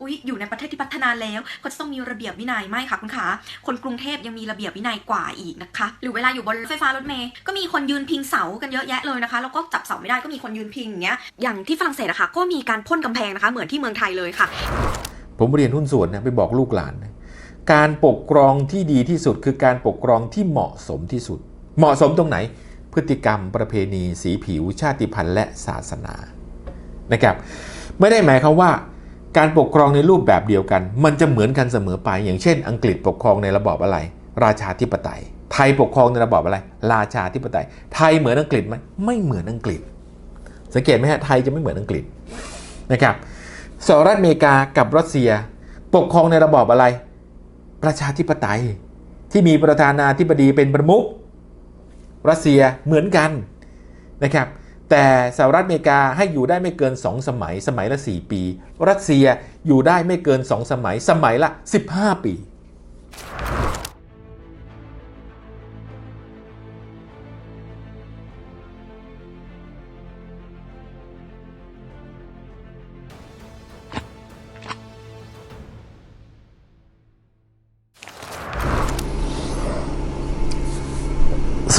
อุ๊ยอยู่ในประเทศที่พัฒนาแล้วก็จะต้องมีระเบียบวินัยไม่ค่ะคุณขาคนกรุงเทพยังมีระเบียบวินัยกว่าอีกนะคะ หรือเวลาอยู่บนรถไฟฟ้ารถเมล์ก็มีคนยืนพิงเสากันเยอะแยะเลยนะคะแล้วก็จับเสาไม่ได้ก็มีคนยืนพิงอย่างเงี้ยอย่างที่ฝรั่งเศสอะคะก็มีการพ่นกำแพงนะคะ เหมือนที่เมืองไทยเลยค่ะ ผมเรียนหุ้นส่วนนะไปบอกลูกหลานนะการปกครองที่ดีที่สุดคือการปกครองที่เหมาะสมที่สุด เหมาะสมตรงไหน พฤติกรรม ประเพณี สีผิว ชาติพันธุ์และศาสนานะครับ ไม่ได้หมายความว่า การปกครองในรูปแบบเดียวกัน มันจะเหมือนกันเสมอไป อย่างเช่น อังกฤษปกครองในระบอบอะไร ราชาธิปไตย ไทยปกครองในระบอบอะไร ราชาธิปไตย ไทยเหมือนอังกฤษไหมไม่เหมือนอังกฤษ สังเกตไหมฮะไทยจะไม่เหมือนอังกฤษนะครับสหรัฐอเมริกากับรัสเซีย ปกครองในระบอบอะไร ประชาธิปไตย ที่มีประธานาธิบดีเป็นประมุขรัสเซียเหมือนกันนะครับ แต่สหรัฐอเมริกาให้อยู่ได้ไม่เกิน 2 สมัย สมัยละ 4 ปี รัสเซียอยู่ได้ไม่เกิน 2 สมัย สมัยละ 15 ปี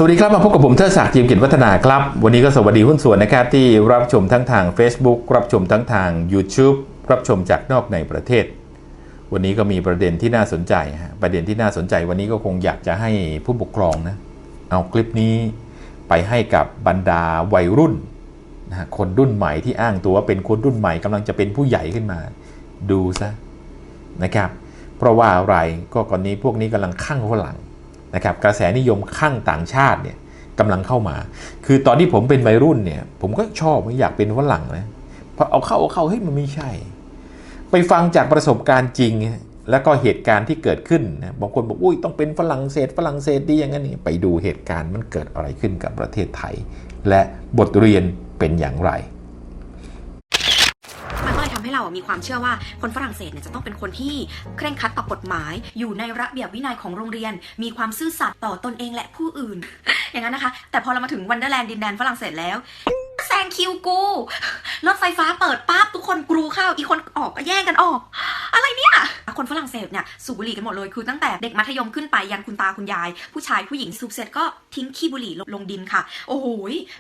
สวัสดีครับมาพบกับผมเทิดศักดิ์จีมกิจวัฒนาครับ วันนี้ก็สวัสดีหุ้นส่วนนะครับที่รับชมทั้งทาง Facebook รับชมทั้งทาง YouTube รับชมจากนอกในประเทศ วันนี้ก็มีประเด็นที่น่าสนใจฮะประเด็นที่น่าสนใจวันนี้ก็คงอยากจะให้ผู้ปกครองนะเอาคลิปนี้ไปให้กับบรรดาวัยรุ่นนะคนรุ่นใหม่ที่อ้างตัวว่าเป็นคนรุ่นใหม่กำลังจะเป็นผู้ใหญ่ขึ้นมา ดูซะนะครับ เพราะว่าอะไรก็ก่อนนี้พวกนี้กำลังข้างฝรั่ง นะครับกระแสนิยมข้างต่างชาติเนี่ยกำลังเข้ามา คือตอนที่ผมเป็นวัยรุ่นเนี่ยผมก็ชอบไม่อยากเป็นฝรั่งนะพอเอาเข้าเอาเข้าเฮ้ยมันไม่ใช่ ไปฟังจากประสบการณ์จริง แล้วก็เหตุการณ์ที่เกิดขึ้นนะบางคนบอกอุ้ยต้องเป็นฝรั่งเศสฝรั่งเศสดีอย่างนั้นนี่ไปดูเหตุการณ์มันเกิดอะไรขึ้นกับประเทศไทย และบทเรียนเป็นอย่างไร ทำให้เราอะมีความเชื่อว่าคนฝรั่งเศสเนี่ยจะต้องเป็นคนที่เคร่งครัดต่อกฎหมาย อยู่ในระเบียบวินัยของโรงเรียน มีความซื่อสัตย์ต่อตนเองและผู้อื่น อย่างนั้นนะคะ แต่พอเรามาถึงวันเดอร์แลนด์ดินแดนฝรั่งเศสแล้วแซงคิวกูรถไฟฟ้าเปิดปั๊บทุกคนกรูเข้าอีกคนออกก็แย่งกันออก อะไรเนี่ย คนฝรั่งเศสเนี่ยสูบบุหรี่กันหมดเลยคือตั้งแต่เด็กมัธยมขึ้นไปยันคุณตาคุณยาย ผู้ชายผู้หญิงสูบเสร็จก็ทิ้งขี้บุหรี่ลงดินค่ะ โอ้โห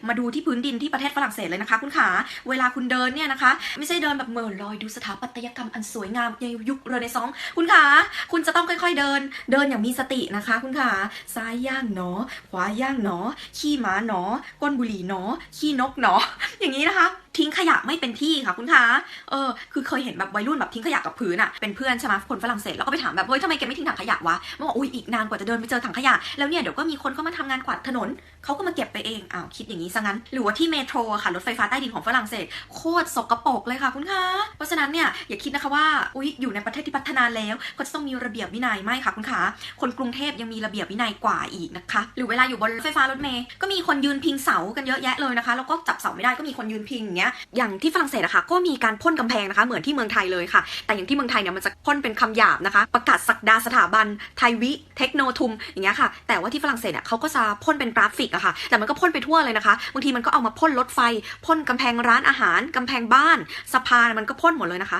มาดูที่พื้นดินที่ประเทศฝรั่งเศสเลยนะคะ คุณขาเวลาคุณเดินเนี่ยนะคะ ไม่ใช่เดินแบบเหม่อลอยดูสถาปัตยกรรมอันสวยงามในยุคเรเนซองส์คุณขาคุณจะต้องค่อยๆเดิน เดินอย่างมีสตินะคะ คุณขาซ้ายย่างหนอ ขวาย่างหนอ ขี้หมาหนอ ก้นบุหรี่หนอ ขี้นกหนอ อย่างนี้นะคะ ทิ้งขยะไม่เป็นที่ค่ะคุณคะ เออ คือเคยเห็นแบบวัยรุ่นแบบทิ้งขยะกับพื้นอะเป็นเพื่อนใช่ไหมคนฝรั่งเศสแล้วก็ไปถามแบบเฮ้ยทำไมแกไม่ทิ้งถังขยะวะมันบอกอุ้ยอีกนานกว่าจะเดินไปเจอถังขยะ แล้วเนี่ยเดี๋ยวก็มีคนเข้ามาทำงานกวาดถนนเขาก็มาเก็บไปเองอ้าวคิดอย่างนี้ซะงั้น หรือว่าที่เมโทรอะค่ะรถไฟฟ้าใต้ดินของฝรั่งเศสโคตรสกปรกเลยค่ะคุณคะ เพราะฉะนั้นเนี่ยอย่าคิดนะคะว่าอุ้ยอยู่ในประเทศที่พัฒนาแล้วก็จะต้องมีระเบียบวินัยไม่ค่ะคุณคะ คนกรุงเทพยังมีระเบียบวินัยกว่าอีกนะคะ หรือเวลาอยู่บนรถไฟฟ้ารถเมล์ก็มีคนยืนพิงเสากันเยอะแยะเลยนะคะแล้วก็จับเสาไม่ได้ก็มีคนยืนพิงอย่างเงี้ยอย่างที่ฝรั่งเศสนะคะก็มีการพ่นกำแพงนะคะ เหมือนที่เมืองไทยเลยค่ะ แต่อย่างที่เมืองไทยเนี่ยมันจะพ่นเป็นคำหยาบนะคะ ประกาศสักดาสถาบันไทยวิเทคโนทุมอย่างเงี้ยค่ะ แต่ว่าที่ฝรั่งเศสเนี่ยเขาก็จะพ่นเป็นกราฟิกอะค่ะ แต่มันก็พ่นไปทั่วเลยนะคะ บางทีมันก็เอามาพ่นรถไฟ พ่นกำแพงร้านอาหารกำแพงบ้านสะพานมันก็พ่นหมดเลยนะคะ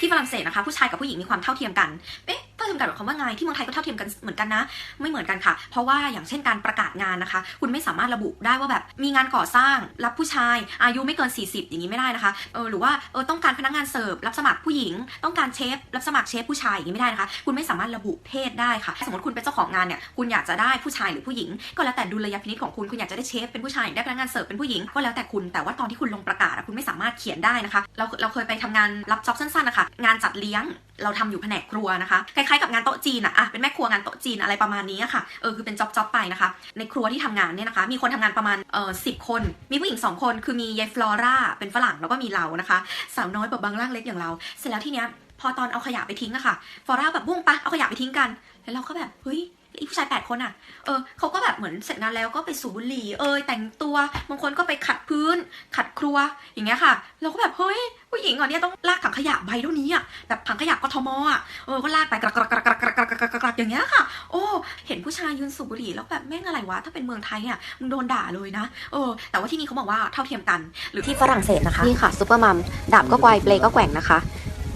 ที่ฝรั่งเศสนะคะผู้ชายกับผู้หญิงมีความเท่าเทียมกันเอ๊ะเท่าเทียมกันหมายความว่าไงที่เมืองไทยก็เท่าเทียมกันเหมือนกันนะ ไม่เหมือนกันค่ะ เพราะว่าอย่างเช่นการประกาศงานนะคะ คุณไม่สามารถระบุได้ว่าแบบมีงานก่อสร้างรับผู้ชาย อายุไม่เกิน 40 อย่างนี้ไม่ได้นะคะเออหรือว่าเออต้องการพนักงานเสิร์ฟรับสมัครผู้หญิง ต้องการเชฟรับสมัครเชฟผู้ชายอย่างนี้ไม่ได้นะคะคุณไม่สามารถระบุเพศได้ค่ะสมมติคุณเป็นเจ้าของงานเนี่ยคุณอยากจะได้ผู้ชายหรือผู้หญิง ก็แล้วแต่ดุลยพินิจของคุณคุณอยากจะได้เชฟเป็นผู้ชายได้พนักงานเสิร์ฟเป็นผู้หญิงก็แล้วแต่คุณแต่ว่าตอนที่คุณลงประกาศคุณไม่สามารถเขียนได้นะคะเราเราเคยไปทำงานรับจ็อบสั้นๆนะคะงานจัดเลี้ยงเราทำอยู่แผนกครัวนะคะคล้ายๆกับงานโต๊ะจีนอะอะเป็นแม่ครัวงานโต๊ะจีนอะไรประมาณนี้อะค่ะเออคือเป็นจ็อบจ็อบไปนะคะ ในครัวที่ทำงานเนี่ยนะคะ มีคนทำงานประมาณเออสิคน มีผู้หญิงสองคน คือมียายฟลอร่าเป็นฝรั่งแล้วก็มีเรานะคะสาวน้อยแบบบางร่างเล็กอย่างเรา เสร็จแล้วทีเนี้ยพอตอนเอาขยะไปทิ้งอะค่ะฟลอร่าแบบบุ้งปะเอาขยะไปทิ้งกัน แล้วเราก็แบบเฮ้ย อีผู้ชายแปดคนอะ เออเขาก็แบบเหมือนเสร็จงานแล้วก็ไปสูบบุหรี่ เออแต่งตัว บางคนก็ไปขัดพื้น ขัดครัว อย่างเงี้ยค่ะ เราก็แบบเฮ้ยผู้หญิงอะเนี่ยต้องลากถังขยะใบเท่านี้อะ แบบถังขยะกทมอะ เออ ก็ลากไปกระกระกระกกระกระกระกระกระอย่างเงี้ยค่ะ โอ้ เห็นผู้ชายยืนสูบบุหรี่แล้วแบบแม่งอะไรวะ ถ้าเป็นเมืองไทยเนี่ยมึงโดนด่าเลยนะ เออ แต่ว่าที่นี่เขาบอกว่าเท่าเทียมกัน หรือที่ฝรั่งเศสนะคะ นี่ค่ะซูเปอร์มัม ดาบก็ไกวเปลก็แกว่งนะคะ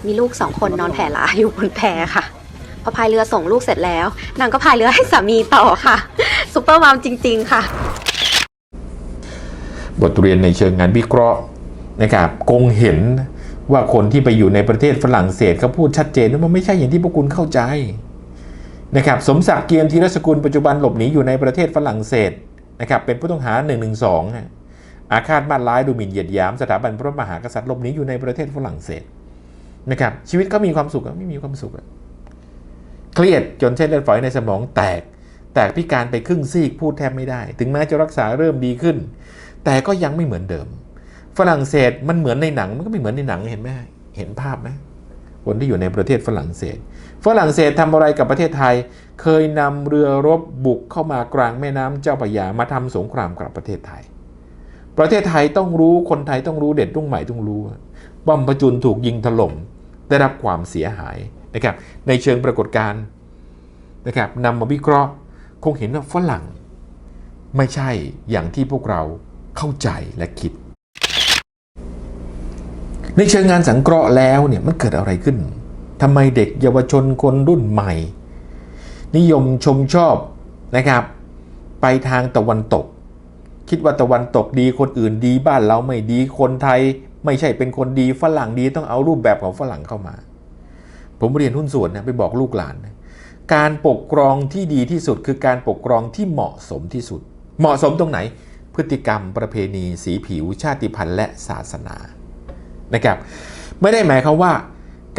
มีลูกสองคนนอนแผ่หลาอยู่บนแพค่ะ พอพายเรือส่งลูกเสร็จแล้ว นางก็พายเรือให้สามีต่อค่ะซุปเปอร์มามจริง ๆ ค่ะ บทเรียนในเชิงงานวิเคราะห์นะครับคงเห็นว่าคนที่ไปอยู่ในประเทศฝรั่งเศสเขาพูดชัดเจนว่ามันไม่ใช่อย่างที่พวกคุณเข้าใจนะครับสมศักดิ์เกียรติธีรสกุลปัจจุบันหลบหนีอยู่ในประเทศฝรั่งเศสนะครับเป็นผู้ต้องหา1นึอาฆาตมาร้ายดูหมิ่นเหยียดหยาม สถาบันพระมหากษัตริย์หลบหนีอยู่ในประเทศฝรั่งเศสนะครับชีวิตก็มีความสุขไม่มีความสุขอะ เครียดจนเส้นเลือดฝอยในสมองแตก แตกพิการไปครึ่งซีกพูดแทบไม่ได้ ถึงแม้จะรักษาเริ่มดีขึ้น แต่ก็ยังไม่เหมือนเดิม ฝรั่งเศสมันเหมือนในหนังมันก็ไม่เหมือนในหนังเห็นไหมเห็นภาพไหมคนที่อยู่ในประเทศฝรั่งเศส ฝรั่งเศสทำอะไรกับประเทศไทย เคยนำเรือรบบุกเข้ามากลางแม่น้ำเจ้าพระยามาทำสงครามกับประเทศไทย ประเทศไทยต้องรู้คนไทยต้องรู้เด็ดรุ่งใหม่ต้องรู้บอมพจุนถูกยิงถล่มได้รับความเสียหาย นะครับในเชิงปรากฏการณ์นะครับนำมาวิเคราะห์คงเห็นว่าฝรั่ง ไม่ใช่อย่างที่พวกเราเข้าใจและคิด ในเชิงงานสังเคราะห์แล้วเนี่ยมันเกิดอะไรขึ้นทำไมเด็กเยาวชนคนรุ่นใหม่ นิยมชมชอบนะครับ ไปทางตะวันตก คิดว่าตะวันตกดีคนอื่นดีบ้านเราไม่ดีคนไทย ไม่ใช่เป็นคนดีฝรั่งดีต้องเอารูปแบบของฝรั่งเข้ามา ผมเรียนหุ้นส่วนนะไปบอกลูกหลานนะการปกครองที่ดีที่สุดคือการปกครองที่เหมาะสมที่สุด เหมาะสมตรงไหน พฤติกรรมประเพณี สีผิว ชาติพันธุ์และศาสนานะครับ ไม่ได้หมายความว่า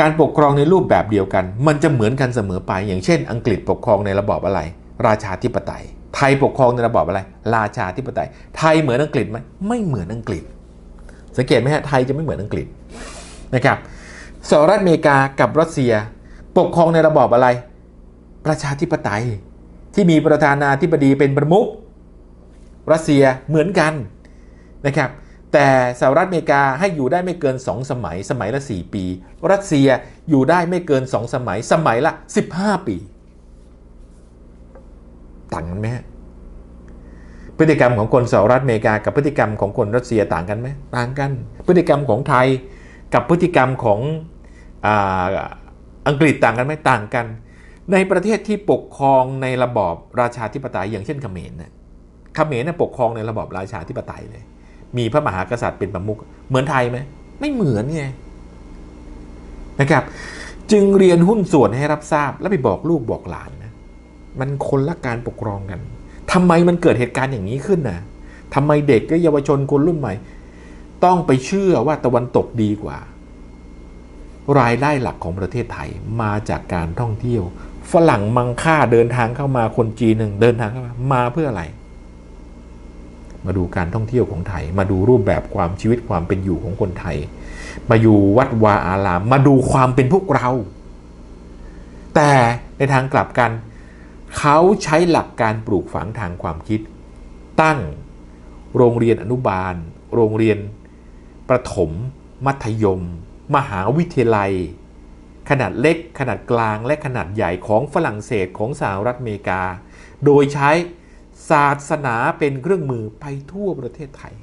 การปกครองในรูปแบบเดียวกัน มันจะเหมือนกันเสมอไป อย่างเช่น อังกฤษปกครองในระบอบอะไร ราชาธิปไตย ไทยปกครองในระบอบอะไร ราชาธิปไตย ไทยเหมือนอังกฤษไหมไม่เหมือนอังกฤษ สังเกตไหมฮะไทยจะไม่เหมือนอังกฤษนะครับ สหรัฐอเมริกากับรัสเซีย ปกครองในระบอบอะไร ประชาธิปไตย ที่มีประธานาธิบดีเป็นประมุขรัสเซียเหมือนกันนะครับ แต่สหรัฐอเมริกาให้อยู่ได้ไม่เกิน 2 สมัย สมัยละ 4 ปี รัสเซียอยู่ได้ไม่เกิน 2 สมัย สมัยละ 15 ปี ต่างกันไหมพฤติกรรมของคนสหรัฐอเมริกา กับพฤติกรรมของคนรัสเซียต่างกันไหมต่างกัน พฤติกรรมของไทยกับพฤติกรรมของ อังกฤษต่างกันไหมต่างกัน ในประเทศที่ปกครองในระบอบราชาธิปไตยอย่างเช่นเขมรนะเขมรนะปกครองในระบอบราชาธิปไตยเลย มีพระมหากษัตริย์เป็นประมุขเหมือนไทยไหมไม่เหมือนไงนะครับ จึงเรียนหุ้นส่วนให้รับทราบ แล้วไปบอกลูกบอกหลานนะมันคนละการปกครองกันทำไมมันเกิดเหตุการณ์อย่างนี้ขึ้นนะทำไมเด็กและเยาวชนคนรุ่นใหม่ ต้องไปเชื่อว่าตะวันตกดีกว่า รายได้หลักของประเทศไทยมาจากการท่องเที่ยว ฝรั่งมังค่าเดินทางเข้ามาคนจีนหนึ่งเดินทางเข้ามามาเพื่ออะไร มาดูการท่องเที่ยวของไทย มาดูรูปแบบความชีวิตความเป็นอยู่ของคนไทย มาอยู่วัดวาอาราม มาดูความเป็นพวกเรา แต่ในทางกลับกัน เขาใช้หลักการปลูกฝังทางความคิด ตั้งโรงเรียนอนุบาล โรงเรียนประถม มัธยม มหาวิทยาลัย ขนาดเล็ก ขนาดกลางและขนาดใหญ่ของฝรั่งเศสของสหรัฐอเมริกา โดยใช้ศาสนาเป็นเครื่องมือไปทั่วประเทศไทย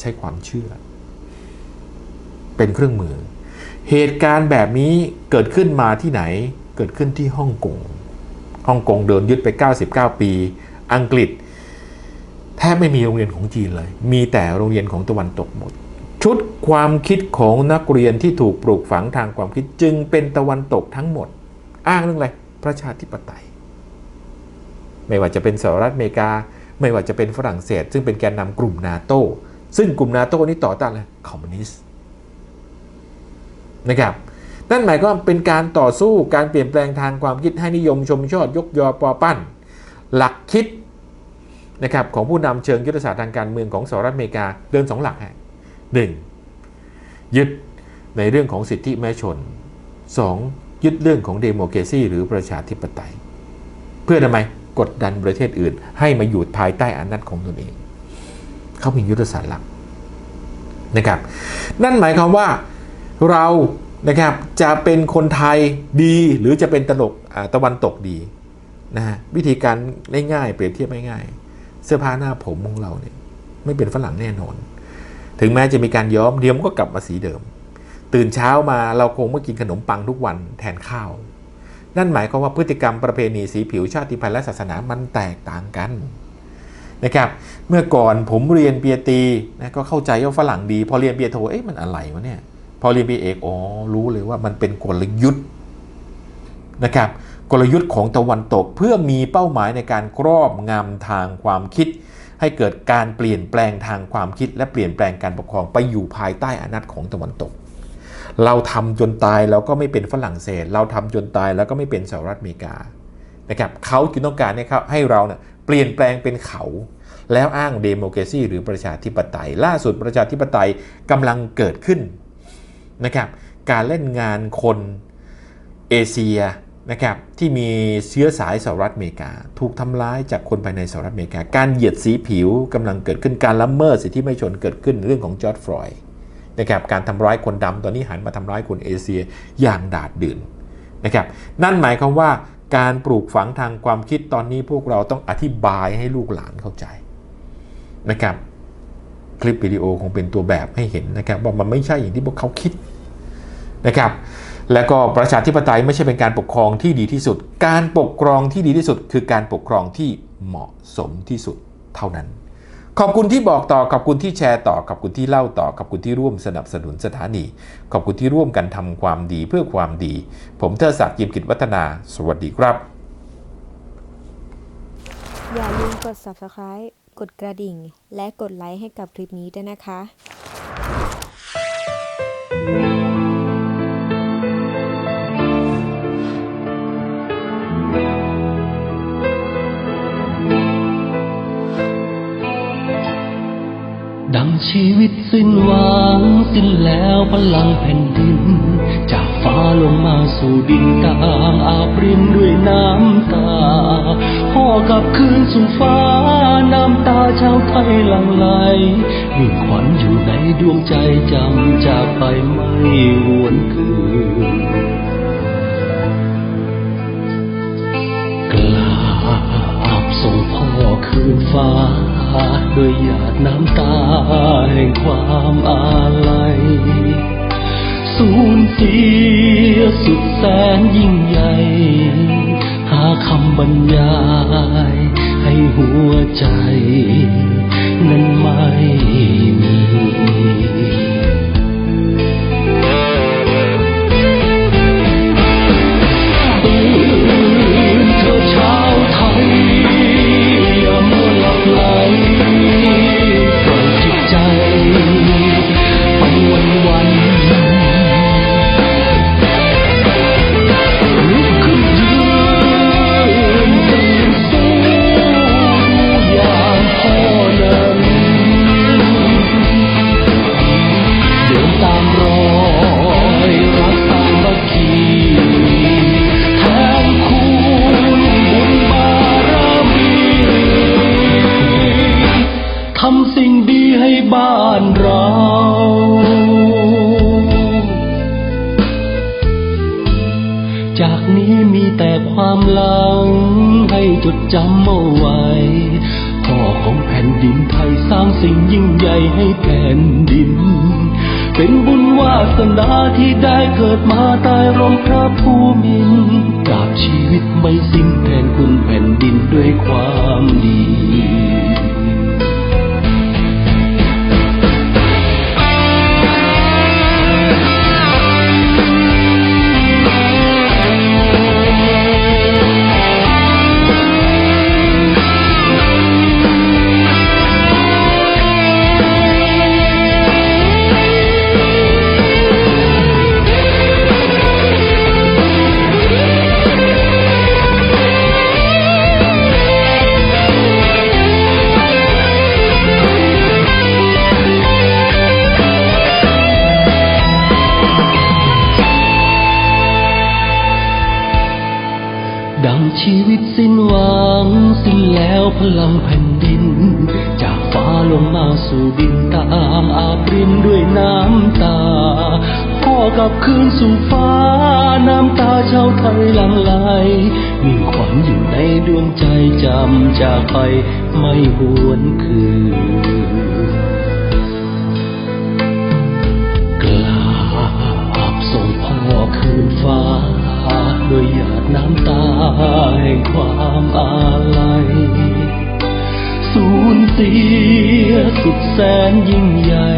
ใช้ความเชื่อ เป็นเครื่องมือ เหตุการณ์แบบนี้เกิดขึ้นมาที่ไหน เกิดขึ้นที่ฮ่องกงฮ่องกงเดินยึดไป 99 ปี อังกฤษ แทบไม่มีโรงเรียนของจีนเลย มีแต่โรงเรียนของตะวันตกหมด ชุดความคิดของนักเรียนที่ถูกปลูกฝังทางความคิดจึงเป็นตะวันตกทั้งหมด อ้างเรื่องอะไรประชาธิปไตย ไม่ว่าจะเป็นสหรัฐอเมริกา ไม่ว่าจะเป็นฝรั่งเศส ซึ่งเป็นแกนนำกลุ่มนาโต้ซึ่งกลุ่มนาโต้นี้ต่อต้านอะไรคอมมิวนิสต์นะครับนั่นหมายความว่าเป็นการต่อสู้การเปลี่ยนแปลงทางความคิดให้นิยมชมชอบยกยอปอปั้น หลักคิด นะครับของผู้นำเชิงยุทธศาสตร์ทางการเมืองของสหรัฐอเมริกาเดินสองหลักฮะหนึ่งยึดในเรื่องของสิทธิแม้ชนสองยึดเรื่องของเดโม c r a ซีหรือประชาธิปไตย เพื่อทำไมกดดันประเทศอื่น ให้มาอยู่ภายใต้อำนาจของตนเอง เขามียุทธศาสตร์หลักนะครับ นั่นหมายความว่าเรานะครับจะเป็นคนไทยดีหรือจะเป็นตลกตะวันตกดีนะฮะวิธีการง่ายๆเปรียบเทียบง่ายๆ เสื้อผ้าหน้าผมของเราเนี่ยไม่เป็นฝรั่งแน่นอน ถึงแม้จะมีการย้อมเดี๋ยวมันก็กลับมาสีเดิม ตื่นเช้ามาเราคงไม่กินขนมปังทุกวันแทนข้าว นั่นหมายความว่าพฤติกรรมประเพณีสีผิวชาติพันธุ์และศาสนามันแตกต่างกันนะครับเมื่อก่อนผมเรียนเปียตีนะก็เข้าใจว่าฝรั่งดี พอเรียนเปียโทเอ๊ะมันอะไรวะเนี่ยพอเรียนเปียเอกอ๋อรู้เลยว่ามันเป็นกลยุทธ์นะครับ กลยุทธ์ของตะวันตกเพื่อมีเป้าหมายในการครอบงำทางความคิด ให้เกิดการเปลี่ยนแปลงทางความคิด และเปลี่ยนแปลงการปกครองไปอยู่ภายใต้อำนาจของตะวันตก เราทำจนตายเราก็ไม่เป็นฝรั่งเศส เราทำจนตายแล้วก็ไม่เป็นสหรัฐอเมริกานะครับเขาจึงต้องการให้เขาให้เราเนี่ยเปลี่ยนแปลงเป็นเขา แล้วอ้างเดโม c r a ซีหรือประชาธิปไตย ล่าสุดประชาธิปไตยกำลังเกิดขึ้นนะครับการเล่นงานคนเอเชีย นะครับที่มีเชื้อสายสหรัฐอเมริกา ถูกทำร้ายจากคนภายในสหรัฐอเมริกา การเหยียดสีผิวกำลังเกิดขึ้นการละเมิดสิทธิมนุษยชนเกิดขึ้นเรื่องของจอร์ดฟลอยด์นะครับการทำร้ายคนดำตอนนี้หันมาทำร้ายคนเอเชียอย่างดาดดื่นนะครับนั่นหมายความว่าการปลูกฝังทางความคิดตอนนี้พวกเราต้องอธิบายให้ลูกหลานเข้าใจนะครับคลิปวิดีโอคงเป็นตัวแบบให้เห็นนะครับว่ามันไม่ใช่อย่างที่พวกเขาคิดนะครับ แล้วก็ประชาธิปไตยไม่ใช่เป็นการปกครองที่ดีที่สุด การปกครองที่ดีที่สุด คือการปกครองที่เหมาะสมที่สุดเท่านั้น ขอบคุณที่บอกต่อ ขอบคุณที่แชร์ต่อ ขอบคุณที่เล่าต่อ ขอบคุณที่ร่วมสนับสนุนสถานี ขอบคุณที่ร่วมกันทำความดีเพื่อความดี ผมเทอศักดิ์ยิมกิจวัฒนา สวัสดีครับ อย่าลืมกด subscribe กดกระดิ่ง และกดไลค์ให้กับคลิปนี้ด้วยนะคะ ดังชีวิตสิ้นหวังสิ้นแล้วพลังแผ่นดิน จากฟ้าลงมาสู่ดินต่างอาบรินด้วยน้ำตาพ่อกับคืนสู่ฟ้าน้ำตาชาวไทยหลั่งไหลมีขวัญอยู่ในดวงใจจำจากไปไม่หวนคืนกราบส่งพ่อคืนฟ้า โดยหยาดน้ำตาแห่งความอาลัย สูญเสียสุดแสนยิ่งใหญ่ หาคำบรรยายให้หัวใจ นั้นไม่ ดิน เป็นบุญวาสนาที่ได้เกิดมาตายร่มพระภูมินทร์กราบชีวิตไม่สิ้นแทนคุณแผ่นดินด้วยความดี สู่ฟ้าน้ำตาชาวไทยหลั่งไหลมีขวัญอยู่ในดวงใจจำจากไปไม่หวนคืนกลาบส่งพ่อคืนฟ้าด้วยหยาดน้ำตาแห่งความอาลัยสูญเสียสุดแสนยิ่งใหญ่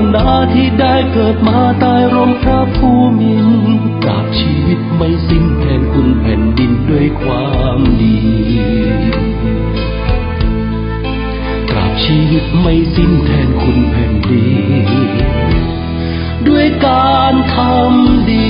สนาที่ได้เกิดมาตายร่มพระภูมินตราบชีวิตไม่สิ้นแทนคุณแผ่นดินด้วยความดีตราบชีวิตไม่สิ้นแทนคุณแผ่นดินด้วยการทำดี